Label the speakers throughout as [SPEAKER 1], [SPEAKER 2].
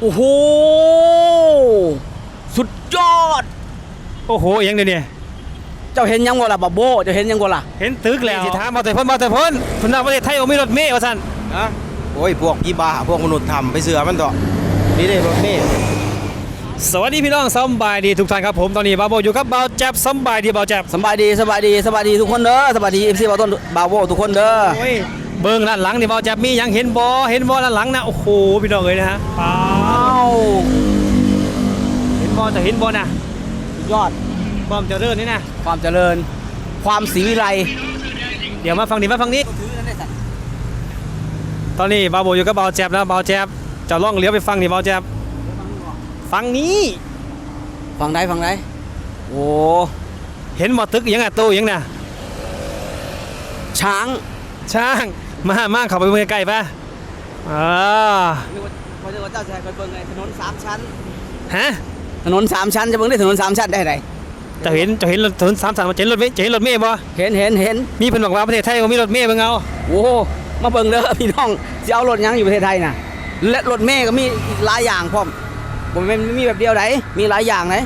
[SPEAKER 1] โอ้โห สุดยอด
[SPEAKER 2] โอ้โหอยังเดี๋ยวนี้
[SPEAKER 1] เจ้าเห็นยังบ่ล่ะบับโบเจ้าเห็นยังบ่ล่ะ
[SPEAKER 2] เห็นตึกแล้วสิถามมาแต่พ้นมาแต่พ้นคุณน่าประเทศไทยเอามีรถเมล์ว่าซั่น
[SPEAKER 3] อะโอ้ย พวกยี่บ้าพวกมนุษย์ทำไปเสือมันต่อนี่ได้รถเมล์
[SPEAKER 2] สวัสดีพี่น้องสำบายดีทุกท่านครับผมตอนนี้บาวโบอยู่กับบ่าวแจ๊บสำบายดีบ่าวแจ๊บ
[SPEAKER 1] สบายดีสบายดีสบายดีทุกคนเด้อสบายดีเอฟซีบาต้นบาโวทุกคนเด้อ
[SPEAKER 2] โอ้ย เบิ่งด้านหลังนี่บ่าวแจ๊บมีหยังเห็นบ่เห็นบ่ด้านหลังนะโอ้โหพี่น้องเอ้ยนะฮะป้า
[SPEAKER 1] อ้าว
[SPEAKER 2] เห็นบ่จะเห็นบ่นะ
[SPEAKER 1] สุดยอด
[SPEAKER 2] ความเจริญนี่นะ
[SPEAKER 1] ความเจริญ ความศรีวิไล
[SPEAKER 2] เดี๋ยวมาฟังนี้มาฟังนี้ ตอนนี้บาวโบอยู่กับบ่าวแจ๊บแล้วบ่าวแจ๊บจะล่องเลี้ยวไปฟังนี่บ่าวแจ๊บฟังนี้
[SPEAKER 1] ฟังได้ฟังได้โอ้
[SPEAKER 2] เห็นบ่ตึกอิหยังอะตู้อิหยังน่ะ
[SPEAKER 1] ช้าง
[SPEAKER 2] ช่าง มามาเข้าไปเมืองใกล้ๆป่ะอ่า
[SPEAKER 1] นึกว่าพอจะว่าเจ้าชายไปเบิ่งไงถนนสามชั้น
[SPEAKER 2] ฮะ
[SPEAKER 1] ถนนสามชั้นจะเบิ่งได้ถนนสามชั้นได้ไหน
[SPEAKER 2] จะเห็นจะเห็นรถถนนสามสามจะเห็นรถเมล์จะเห็นรถเมล์บ่
[SPEAKER 1] เห็นเห็นเห็น
[SPEAKER 2] มีเพิ่นบอกว่าประเทศไทยบ่มีรถเมล์เบิ่งเอา
[SPEAKER 1] โอ้โหมาเบิ่งเด้อพี่น้องจะเอารถหยังอยู่ประเทศไทยน่ะและรถเมย์ก็มีอีกหลายอย่างพร้อมผมไม่นมีแบบเดียวไหนมีหลายอย่างไหน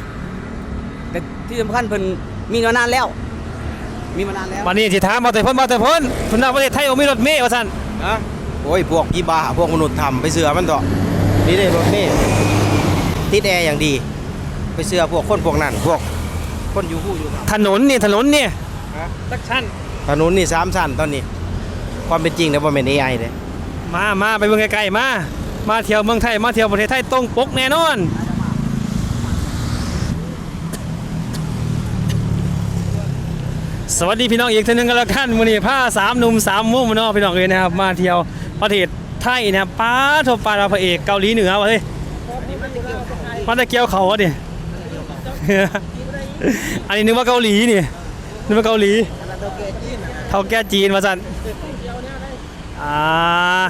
[SPEAKER 1] แต่ที่สำคัญเพิ่นมีมานานแล้ว มีมานานแล้ว
[SPEAKER 2] วันนี้สิถามมาแต่พ้นมาแต่พ้นเพิ่นว่าประเทศไทยบ่มีรถเมล์ว่าซั่น
[SPEAKER 3] อะโอ้ยพวกยี่บ้าพวกมนุษย์ทำไปเสือมันต่อนี่ได้รถเมล์ติดแอร์อย่างดี ไปเสือพวกคนพวกนั้นพวกคนอยู่ผู้อยู่ครับ
[SPEAKER 2] ถนนนี่ถนนนี่
[SPEAKER 3] ฮะ
[SPEAKER 2] สักชั้น
[SPEAKER 3] ถนนนี่สามสั้นตอนนี้ ความเป็นจริงนะว่าเป็นเอไอเลย
[SPEAKER 2] มามาไปเบิ่งไกลๆมา มาเที่ยวเมืองไทยมาเที่ยวประเทศไทยตรงปกแน่นอน สวัสดีพี่น้องอีกท่านหนึงกันแล้วกันมื้อนี้พาสามหนุ่มสามมุมเนาะพี่น้องเอ้ยนะครับมาเที่ยวประเทศไทยนะครับป้าโทปาราพระเอกเกาหลีเหนือวะเฮ้ยมาตะเกียวเขาวะดิอันนี้นึกว่าเกาหลีนี่นึกว่าเกาหลีเท่าแก่จีนมาสั่นอ่า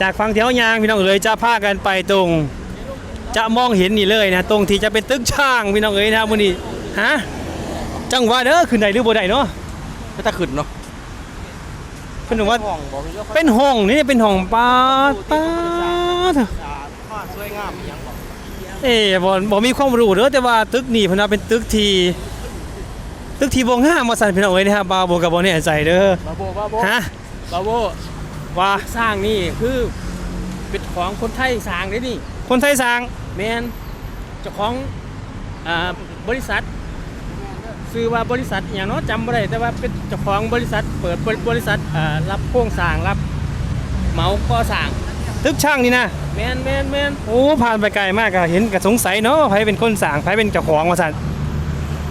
[SPEAKER 2] จากฟังเที่ยวยางพี่น้องเอ๋ยจะพากันไปตรง จะมองเห็นนี่เลยนะตรงที่จะเป็นตึกช่างพี่น้องเอ๋ยนะครับมื้อนี้ฮะ จังหวะเด้อขึ้นได้หรือบ่ได้เนาะ
[SPEAKER 3] ก็ถ้าขึ้นเนาะ
[SPEAKER 2] เพิ่นบอกว่า
[SPEAKER 3] ห้องบอกเลยว่า
[SPEAKER 2] เป็นห้องนี่เป็นห้องปาดปาด
[SPEAKER 3] ผ้าสวยงามอหย่างบอก
[SPEAKER 2] เอ๊ะบ่บ่มีความรู้เด้อแต่ว่าตึกนี่เพิ่นว่าเป็นตึกที่ตึกที่บ่งามว่าซั่นพี่น้องเอ้ยนะครับบ่าวบ่ก็บ่แน่ใจเด้อบา
[SPEAKER 4] โบบาโบ
[SPEAKER 2] ฮะ
[SPEAKER 4] บาโบ
[SPEAKER 2] ว่า
[SPEAKER 4] สร้างนี่คือเป็นของคนไทยสร้างได้นี่
[SPEAKER 2] คนไทยสร้าง
[SPEAKER 4] แมนเจ้าของอ่าบริษัท ซื้อว่าบริษัทอหย่างเนาะจำไม่ได้แต่ว่าเป็นเจ้าของบริษัทเปิดบริษัทอ่ารับโครงสร้างรับเหมาก่อสร้าง
[SPEAKER 2] ตึกช่างนี่นะ
[SPEAKER 4] แมนแมนแมน
[SPEAKER 2] โอ้ผ่านไปไกลมากก็เห็นก็สงสัยเนาะไผเป็นคนสร้างไผเป็นเจ้าของว่าซั่น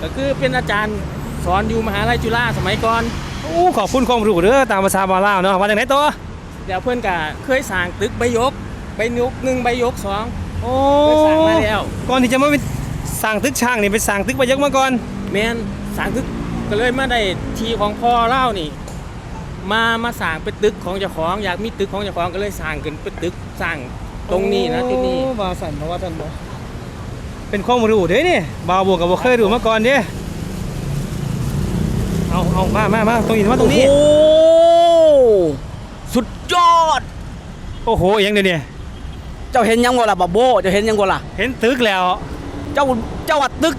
[SPEAKER 4] ก็คือเป็นอาจารย์สอนอยู่มหาลัยจุฬาสมัยก่อน
[SPEAKER 2] โอ้ขอบคุณความรู้เด้อตามภาษาบาลาวเนาะว่าจังไดตัว
[SPEAKER 4] แล้วเพื่อนก็เคยสร้างตึกใบยกใบยกหนึ่งใบยกสอง
[SPEAKER 2] โอ้
[SPEAKER 4] เคยสร้างมาแล้ว
[SPEAKER 2] ก่อนที่จะมาเป็นสร้างตึกช่างนี่ไปสร้างตึกประยักษ์มาก่อน
[SPEAKER 4] แมนสร้างตึกก็เลยมาได้ทีของพ่อเล่านี่ มามาสร้างเป็นตึกของเจ้าของอยากมีตึกของเจ้าของก็เลยสร้างขึ้นเป็นตึกสร้างตรงนี้นะจุดนี้
[SPEAKER 2] โอ้ว่าซั่นเพราะว่าซั่นบ่เป็นความรู้เด้นี่บ่าวบวกก็บ่เคยรู้มาก่อนเด้เอาเอามามามาตรงนี้มาตรงนี้
[SPEAKER 1] โอ้สุดยอด
[SPEAKER 2] โอ้โหอยังเดี๋ยวนี้
[SPEAKER 1] เจ้าเห็นยังบ่ล่ะบับโบเจ้าเห็นยังบ่ล่ะ
[SPEAKER 2] เห็นตึกแล้ว
[SPEAKER 1] เจ้าเจ้าว่าตึก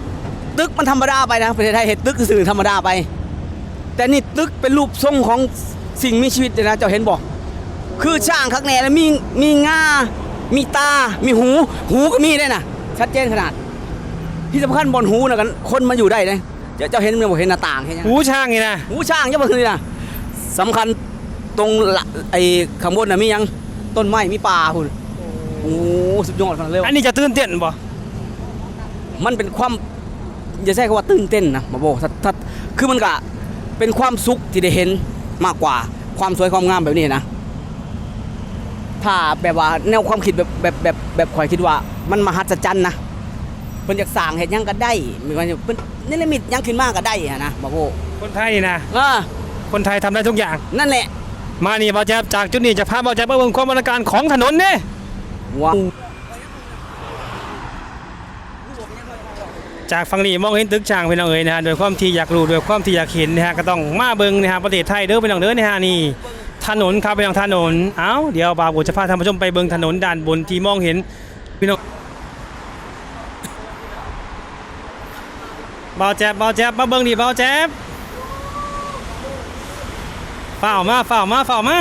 [SPEAKER 1] ตึกมันธรรมดาไปนะประเทศไทยเห็นตึกสื่อธรรมดาไป แต่นี่ตึกเป็นรูปทรงของสิ่งมีชีวิตเลยนะเจ้าเห็นบ่คือช่างข้างในแล้วมีมีงามีตา มีหู หูก็มีได้นะชัดเจนขนาด ที่สำคัญบนหูนะกันคนมาอยู่ได้เลยเจ้าเจ้าเห็นมันบ่เห็นหน้าต่างเห็นยัง
[SPEAKER 2] หูช่างนี่นะ
[SPEAKER 1] หูช่างเจ้าบ่คือนี่นะสำคัญตรงละไอ้ข้างบนน่ะมีหยังต้นไม้มีป่าพุ่นโอ้สุดยอดขนาดเลย
[SPEAKER 2] อันนี้จะตื่นเต้นบ่
[SPEAKER 1] มันเป็นความ อย่าใช้คำว่าตื่นเต้นนะมาโบถ้าถ้าคือมันก็เป็นความสุขที่ได้เห็นมากกว่าความสวยความงามแบบนี้นะถ้าแบบว่าแนวความคิดแบบแบบแบบแบบข่อยคิดว่า มันมหัศจรรย์นะเพิ่นอยากสร้างเฮ็ดหยังก็ได้มีว่าเพิ่นนิรมิตหยังขึ้นมาก็ได้อะนะมาโบ
[SPEAKER 2] คนไทยนี่นะ
[SPEAKER 1] เออ
[SPEAKER 2] คนไทยทำได้ทุกอย่าง
[SPEAKER 1] นั่นแหละ
[SPEAKER 2] มานี่บ่าวแจ๊บจากจุดนี้จะพาบ่าวแจ๊บไปเบิ่งความบรรยากาศของถนนนี่
[SPEAKER 1] ว้าว
[SPEAKER 2] จากฝั่งนี้มองเห็นตึกช่างพี่น้องเอ๋ยนะฮะโดยความที่อยากรู้โดยความที่อยากเห็นนะฮะก็ต้องมาเบิ่งนะฮะประเทศไทยเด้อพี่น้องเด้อนะฮะนี่ถนนครับพี่น้องถนนเอ้าเดี๋ยวบ่าวจะพาท่านผู้ชมไปเบิ่งถนนด้านบนที่มองเห็นพี่น้องเบาแจ๊บเบาแจ๊บมาเบิ่งดิเบาแจ๊บฝ่าวมาฝ่าวมาฝ่าวมา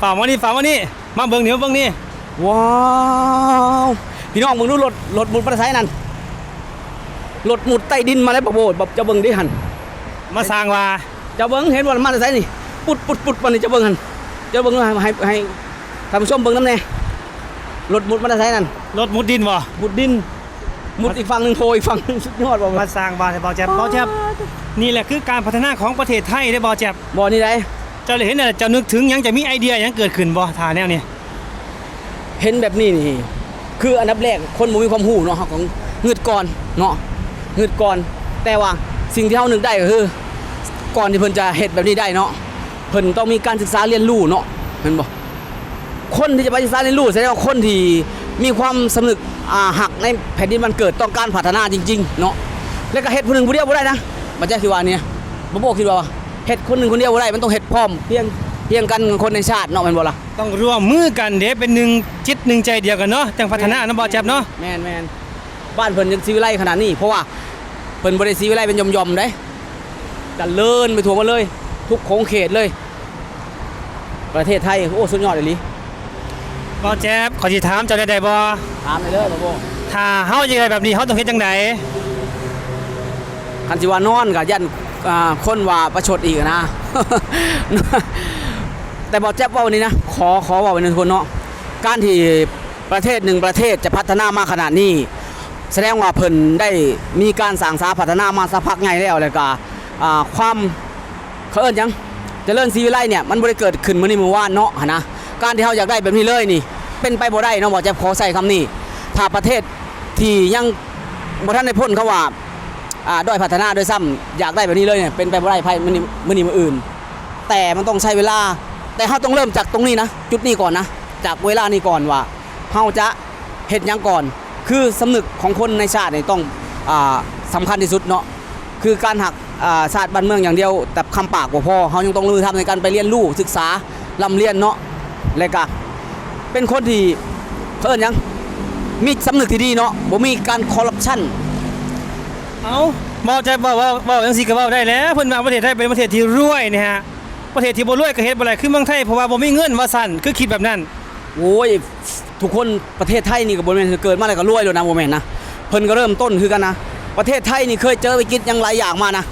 [SPEAKER 2] ฝ่าวมานี่ฝ่าวมานี่มาเบิ่งนี่มาเบิ่งนี่
[SPEAKER 1] ว้าวพี่น้องมึงดูรถรถมุดมอเตอร์ไซนั่น รถมุดใต้ดินมาแล้วบ่โบดแบบจะเบิ่งดิหัน
[SPEAKER 2] มาสร้างว่า
[SPEAKER 1] จะเบิ่งเห็นว่ามอเตอร์ไซค์นี่ปุดปุดปุดมานี่จะเบิ่งหันจะเบิ่งให้ให้ให้ท่านผู้ชมเบิ่งน้ำแน่รถมุดมอเตอร์ไซค์นั่น
[SPEAKER 2] รถมุดดินบ่
[SPEAKER 1] มุดดินมุดอีกฝั่งหนึ่งโทรอีกฝั่งหนึ่งสุดยอดบ่
[SPEAKER 2] มาสร้างบ้านให้เบาแจ๊บเบาแจ๊บนี่แหละคือการพัฒนาของประเทศไทยได้อเบาแจ๊บ
[SPEAKER 1] บ่นี่ได้
[SPEAKER 2] เจ้าเลยเห็นน่ะเจ้านึกถึงหยังจะมีไอเดียหยังเกิดขึ้นบ่ท่าแนวนี้
[SPEAKER 1] เห็นแบบนี้นี่คืออันดับแรกคนบ่มีความรู้เนาะของเงืดก่อนเนาะ เงืดก่อน แต่ว่าสิ่งที่เฮานึกได้ก็คือ ก่อนที่เพิ่นจะเฮ็ดแบบนี้ได้เนาะเพิ่นต้องมีการศึกษาเรียนรู้เนาะเห็นบ่คนที่จะไปศึกษาเรียนรู้แสดงว่าคนที่มีความสำนึกอ่าหักในแผ่นดินมันเกิดต้องการพัฒนาจริงๆเนาะแล้วก็เฮ็ดผู้หนึงผู้เดียวบ่ได้นะบ่แจ้คิดว่าเนี่ยบ่บอกคิดว่าเฮ็ดคนหนึงคนเดียวบ่ได้มันต้องเฮ็ดพร้อมเพียงเพียงกันกับคนในชาติเนาะแม่นบ่ล่ะ
[SPEAKER 2] ต้องร่วมมือกันเด้เป็นหนึ่งจิตหนึ่งใจเดียวกันเนาะจังพัฒนาเนาะเบาแจ๊บเนาะ
[SPEAKER 1] แม่นแม่น บ้านเพิ่นยังซีวิไลขนาดนี้ เพราะว่าเพิ่นบ่ได้ซีวิไลเป็นย่อมๆเด้จะเลินไปทั่วมาเลย ทุกโค้งเขตเลย ประเทศไทยโอ้สุดยอดเลยลิ
[SPEAKER 2] เบาแจ๊บขอสิถามเจ้าได้ได้บ่
[SPEAKER 1] ถามเลยเด้อบ่โบ
[SPEAKER 2] ถ้าเฮาจะได้แบบนี้เฮาต้องเฮ็ดจังได
[SPEAKER 1] คันสิว่านอนก็ยันอ่าคนว่าประชดอีกนะ แต่บอกแจ๊บเว่าวันนี้นะ ขอขอเว่าวันนี้ทุกคนเนาะ การที่ประเทศหนึ่งประเทศจะพัฒนามาขนาดนี้ แสดงว่าเพิ่นได้มีการสั่งสาพัฒนามาสักพักไงแล้วแล้วก็ความเขาเอิ้นยังจเจริญศรีวิไลเนี่ยมันบ่ได้เกิดขึ้นมื้อนี้มื้อวานเนาะนะการที่เฮาอยากได้แบบนี้เลยนี่ เป็นไปบ่ได้เนาะบอกจ๊บขอใส่คำนี้ถ้าประเทศที่ยังบ่ทันได้พ้นเขาว่าอ่าด้อยพัฒนาด้วยซ้ำอยากได้แบบนี้เลยเนี่ยเป็นไปบ่ได้ภายมื้อนี้มื้อนี้มื้ออื่น แต่มันต้องใช้เวลา แต่เฮาต้องเริ่มจากตรงนี้นะ จุดนี้ก่อนนะ จากเวลานี้ก่อนว่าเฮาจะเฮ็ดหยังก่อน คือสำนึกของคนในชาตินี่ต้องอาสำคัญที่สุดเนาะคือการหักอ่าชาติบ้านเมืองอย่างเดียว แต่คำปากบ่พอเฮายังต้องลงมือทำในการไปเรียนรู้ศึกษาลำเรียนเนาะและก็เป็นคนที่เขาเอิ้นหยังมีสำนึกที่ดีเนาะบ่มีการคอร์รัปชัน
[SPEAKER 2] เอ้าเบาแจ๊บเว้าเว้าเว้าจังซี่ก็เว้าได้แล้วเพิ่นว่าประเทศไทยเป็นประเทศที่รวยนี่ฮะประเทศที่บ่รวยก็เฮ็ดบ่ได้คือเมืองไทยเพราะว่าบ่มีเงินว่าซั่นคือคิดแบบนั้น
[SPEAKER 1] โอ้ย ทุกคนประเทศไทยนี่ก็บ่แม่นเกิดมาแล้วก็รวยแล้วนะบ่แม่นนะเพิ่นก็เริ่มต้นคือกันนะ ประเทศไทยนี่เคยเจอวิกฤตอย่างหลายอย่างมานะ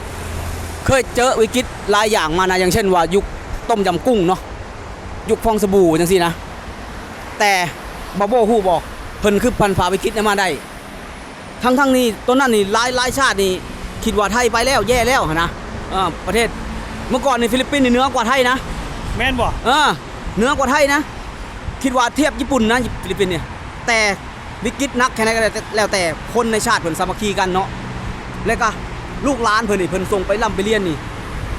[SPEAKER 1] เคยเจอวิกฤตหลายอย่างมานะ อย่างเช่นว่ายุคต้มยำกุ้งเนาะยุคฟองสบู่จังซี่นะ แต่บาโบฮู้บอกเพิ่นคือพันฝ่าวิกฤตนั้นมาได้ ทั้งทั้งๆนี้ต้นนั้นนี่หลายหลายชาตินี่คิดว่าไทยไปแล้วแย่แล้วหั่นนะเออประเทศเมื่อก่อนนี่ฟิลิปปินส์นี่เหนือกว่าไทยนะ
[SPEAKER 2] แม่นบ่
[SPEAKER 1] เออเหนือกว่าไทยนะ คิดว่าเทียบญี่ปุ่นนะฟิลิปปินส์เนี่ยแต่วิกฤตนักแค่ไหนก็แล้วแต่คนในชาติเพิ่นสามัคคีกันเนาะแล้วก็ลูกหลานเพิ่นนี่เพิ่นส่งไปร่ำไปเรียนนี่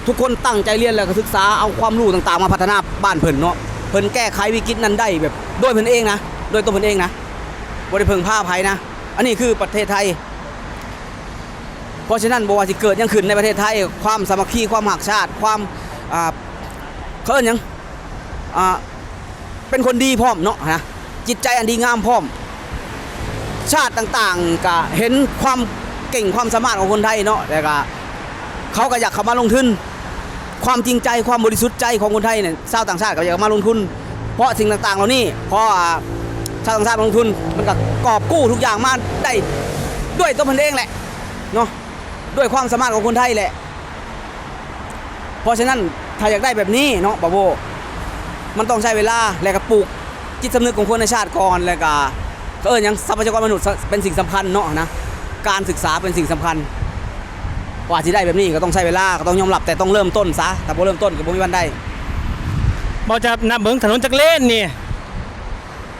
[SPEAKER 1] ทุกคนตั้งใจเรียนแล้วก็ศึกษาเอาความรู้ต่างๆ มาพัฒนาบ้านเพิ่นเนาะเพิ่นแก้ไขวิกฤตนั้นได้แบบด้วยเพิ่นเองนะด้วยตัวเพิ่นเองนะบ่ได้เพิ่งพาภัยนะ อันนี้คือประเทศไทย เพราะฉะนั้นบ่ว่าสิเกิดยังขึ้นในประเทศไทย ความสามัคคีความหักชาติ ความอ่าเขาเอิ้นยังอ่า เป็นคนดีพร้อมเนาะนะจิตใจอันดีงามพร้อม ชาติต่างๆก็เห็นความเก่งความสามารถของคนไทยเนาะแต่ก็เขาก็อยากเข้ามาลงทุน ความจริงใจความบริสุทธิ์ใจของคนไทยเนี่ยชาวต่างชาติก็อยากมาลงทุน เพราะสิ่งต่างๆ เหล่านี้เพราะอ่าชาวต่างชาติลงทุนมันก็กอบกู้ทุกอย่างมาได้ด้วยตัวมันเองแหละเนาะด้วยความสามารถของคนไทยแหละ เพราะฉะนั้นถ้าอยากได้แบบนี้เนาะบาโบ มันต้องใช้เวลาและก็ปลูกจิตสำนึกของคนในชาติก่อนแล้วก็ก็เออหยังทรัพยากรมนุษย์เป็นสิ่งสำคัญเนาะนะการศึกษาเป็นสิ่งสำคัญกว่าที่ได้แบบนี้ก็ต้องใช้เวลาก็ต้องยอมรับแต่ต้องเริ่มต้นซะแต่พอเริ่มต้นก็บ่มีวันได้
[SPEAKER 2] เบาแจ๊บนับเบิ่งถนนจักรเลนนี่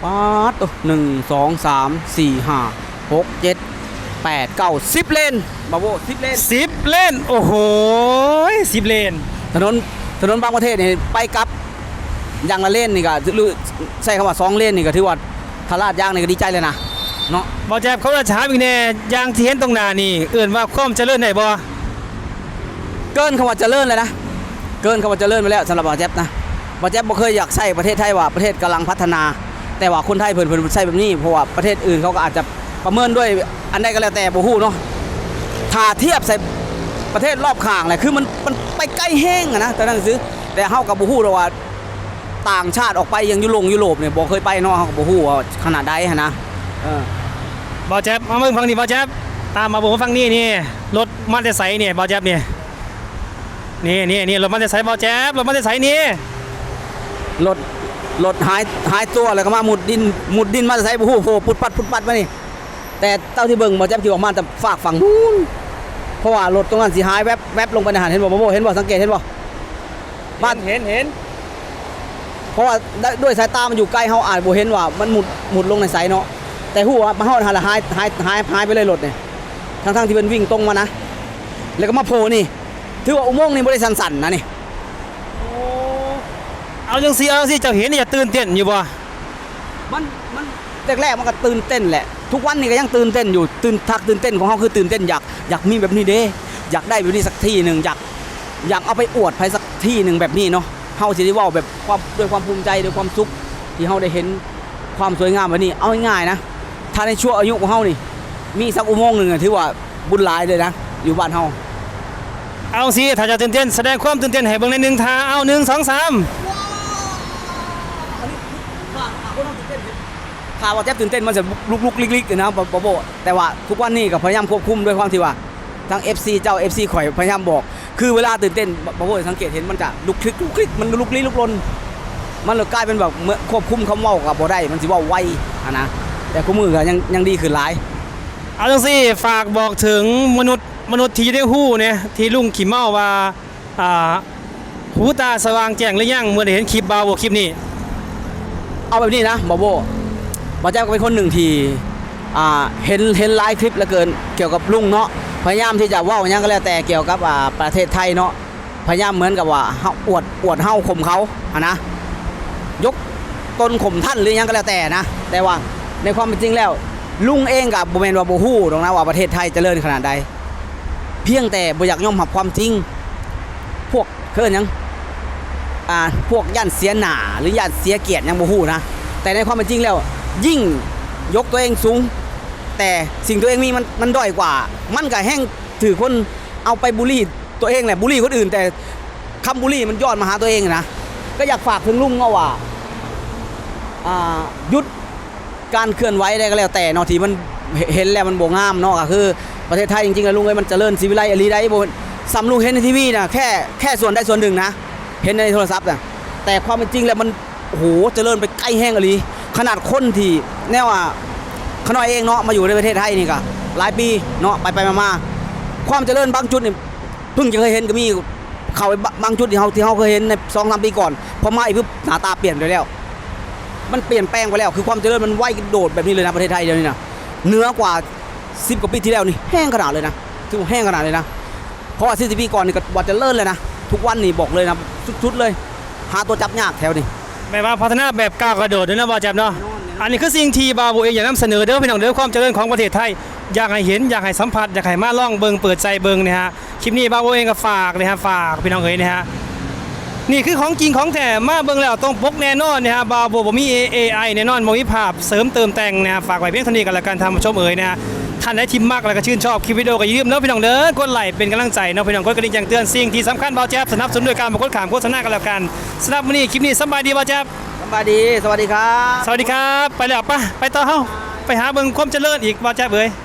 [SPEAKER 1] ป๊าดโอ้หนึ่งสองสามสี่ห้าหกเจ็ดแปดเก้าสิบเลนบาโบสิบเลน
[SPEAKER 2] 10เลนโอ้โห10เลน
[SPEAKER 1] ถนนถนนบางประเทศนี่ไปกลับอ ย่างละเลนนี่ก็หรือใช้คำว่าสองเลนนี่ก็ถือว่าทาราดยางนี่ก็ดีใจเลยนะเนาะ
[SPEAKER 2] บอแจ๊บเขาจะถามอีกแน่ยางที่เห็นตรงหน้านี่เอื่นว่าความเจริญได้บ่
[SPEAKER 1] เกินคำว่าเจริญเลยนะเกินคำว่าเจริญไปแล้วสำหรับบอแจ๊บนะบอแจ๊บบ่เคยอยากใช้ประเทศไทยว่าประเทศกำลังพัฒนา แต่ว่าคนไทยเพิ่นเพิ่นใช้แบบนี้เพราะว่าประเทศอื่นเขาก็อาจจะประเมินด้วยอันใดก็แล้วแต่บ่ฮู้เนาะถ้าเทียบใส่ประเทศรอบข้างแหละคือมันมันไปใกล้แห้งอะนะแต่นั่นซื้อแต่เฮากับบ่ฮู้หรอกว่า ต่างชาติออกไปยังยุโรปยุโรปเนี่ยบ่เคยไปเนาะเฮาก็บ่ฮู้ว่าขนาดใดหันนะเออ
[SPEAKER 2] บอแจ๊บมาเบิ่งฟังนี่บอแจ๊บตามมาผมฟังนี่นี่รถมาแต่ไสเนี่ยบอแจ๊บเนี่ยนี่นี่นี่รถมาแต่ไสบอแจ๊บรถมาแต่ไสนี่
[SPEAKER 1] รถรถหายหายตัวแล้วก็มามุดดินมุดดินมาใส่บ่ฮู้โผล่ปุดปัดปุดปัดมานี่แต่เต้าที่เบิ่งบ่แจ๊บที่ออกมาแต่ฝากฝั่งนู้นเพราะว่ารถตรงนั้นสิหายแวบแวบลงไปในหันเห็นบ่บ่บ่เห็นบ่สังเกตเห็นบ่บ้าน
[SPEAKER 2] เห็นเห็น
[SPEAKER 1] เพราะว่าได้ด้วยสายตามันอยู่ใกล้เฮาอาจบ่เห็นว่ามันหมุดหมุดลงในสายเนาะแต่ฮู้ว่ามันเฮาหันละหายหายหายหายไปเลยรถเนี่ยทั้งๆที่มันวิ่งตรงมานะ แล้วก็มาโผล่นี่ ถือว่าอุโมงค์นี่บ่ได้สั่นๆนะนี่
[SPEAKER 2] เอาจังสิเอาจังสิเจ้าเห็นนี่จะตื่นเต้นอยู่บ่
[SPEAKER 1] มันมันแรกๆมันก็ตื่นเต้นแหละ ทุกวันนี้ก็ยังตื่นเต้นอยู่ตื่นทักตื่นเต้นของเขาคือตื่นเต้นอยากอยากมีแบบนี้เด้ อยากได้แบบนี้สักที่หนึ่งอยากอยากเอาไปอวดไปสักที่หนึ่งแบบนี้เนาะ เฮาสิได้เว้าแบบความด้วยความภูมิใจด้วยความสุขที่เฮาได้เห็นความสวยงามแบบนี้ เอาง่ายๆนะ ถ้าในช่วงอายุของเฮานี่ มีสักอุโมงค์หนึ่งอะถือว่าบุญหลายเลยนะ อยู่บ้านเฮา
[SPEAKER 2] เอาสิถ้าจะตื่นเต้นแสดงความตื่นเต้นให้เบิ่งในหนึ่งท่าเอาหนึ่งสองสาม
[SPEAKER 1] ข่าวว่าแจ๊บตื่นเต้นมันจะลุกลุกลิกลิกๆนะบโบแต่ว่าทุกวันนี้ก็พยายามควบคุมด้วยความที่ว่าทั้ง FC เจ้า FC ข่อยพยายามบอก คือเวลาตื่นเต้นบโบสังเกตเห็นมันจะลุกคลิกลุกคลิกมันลุกลี้ลุกลน มันเลยกลายเป็นแบบเมื่อควบคุมคำเว้ากับบ่ได้ มันสิเว่าไวอะนะแต่คู่มือก็ยังยังดีขึ้นหลาย
[SPEAKER 2] เอาจังสิฝากบอกถึงมนุษย์มนุษย์ที่อยู่ในหู้เนี่ยที่ลุงขี่เมาว่าอ่าหูตาสว่างแจ้งหรือยังเมื่อได้เห็นคลิปบาวคลิปนี้
[SPEAKER 1] เอาแบบนี้นะบโบบ่แจ๊บก็เป็นคนหนึ่งที่อ่าเห็นเห็นหลายคลิปเหลือเกินเกี่ยวกับลุงเนาะ พยายามที่จะว่าหยังก็แล้วแต่เกี่ยวกับประเทศไทยเนาะพยายามเหมือนกับว่าอวดอวดเฮ้าข่มเขาอะนะยกตนข่มท่านหรือยังก็แล้วแต่นะ แต่ว่าในความเป็นจริงแล้ว ลุงเองกับบ่แม่นว่าบ่ฮู้ตรงนะว่าประเทศไทยจเจริญขนาดใด เพียงแต่บอยากยอมรับความจริง พวกเคินหยังอ่าพวกย่านเสียหนาหรือย่านเสียเกียรติยังบ่ฮู้นะแต่ในความเป็นจริงแล้ว ยิ่งยกตัวเองสูง แต่สิ่งตัวเองมีมันมันด้อยกว่า มันก็แห้งถือคนเอาไปบูลลี่ตัวเองแหละบูลลี่คนอื่น แต่คำบูลลี่มันยอนมาหาตัวเองนะก็อยากฝากถึงลุงเนาะว่าอ่าหยุดการเคลื่อนไหวได้ก็แล้วแต่เนาะทีมันเห็นเห็นแล้วมันโบงามเนาะก็คือประเทศไทยจริงๆแล้วลุงเอ้ยมันเจริญศิวิไลอลีได้บ่ซ้ำลุงเห็นในทีวีนะแค่แค่ส่วนได้ส่วนหนึ่งนะ เห็นในโทรศัพท์นะแต่ความเป็นจริงแล้วมันโอ้โหเจริญไปใกล้แห้งอลีขนาดคนที่แน่ว่า ขน้อยเองเนาะมาอยู่ในประเทศไทยนี่ก็หลายปีเนาะไปไปมาๆความเจริญบางจุดนี่เพิ่งจะเคยเห็นก็มีเข้าไปบางจุดที่เฮาที่เฮาเคยเห็นในสองสามปีก่อนพอมาอีกปุ๊บหน้าตาเปลี่ยนไปแล้ว มันเปลี่ยนแปลงไปแล้ว คือความเจริญมันไวโดดแบบนี้เลยนะประเทศไทยเดี๋ยวนี้นะเหนือกว่า10กว่าปีที่แล้วนี่แห้งขนาดเลยนะถือว่าแห้งขนาดเลยนะเพราะว่าสิบปีก่อนนี่ก็ว่าจะเลิศเลยนะทุกวันนี่บอกเลยนะสุดๆเลย หาตัวจับยากแถวนี้
[SPEAKER 2] แบบว่าพัฒนาแบบก้าวกระโดดด้วยนะบอแจ๊บเนาะอันนี้คือสิ่งที่บาวโบเองอยากนำเสนอเด้อพี่น้องเด้อความเจริญของประเทศไทยอยากให้เห็นอยากให้สัมผัสอยากให้มาล่องเบิงเปิดใจเบิงนะฮะคลิปนี้บาวโบเองก็ฝากนะฮะฝากพี่น้องเอ๋ยนะฮะนี่คือของจริงของแท้มาเบิงแล้วต้องปกแน่นอนนะฮะบาโบบ่มี AI แน่นอนบ่มีภาพเสริมเติมแต่งนะฮะฝากไว้เพียงเท่านี้กันละกันทำชมเอ๋ยนะฮะ ท่านได้ทิมมากแล้วก็ชื่นชอบคลิปวิดีโอก็อย่าลืมเนาะพี่น้องเด้อกดไลค์เป็นกำลังใจเนาะพี่น้องกดกระดิ่งแจ้งเตือนสิ่งที่สำคัญบาวแจ๊บสนับสนุนด้วยการประกวดขามโฆษณากันแล้วกันสำหรับวันนี้คลิปนี้สำบายดีบาวแจ๊บ
[SPEAKER 1] สบายดี สวัสดีครับ
[SPEAKER 2] สวัสดีครับ ไปแล้วปะไปต่อเฮ้าไปหาเบิ่งความเจริญอีกว่าแจ๊บเอ้ย
[SPEAKER 1] ค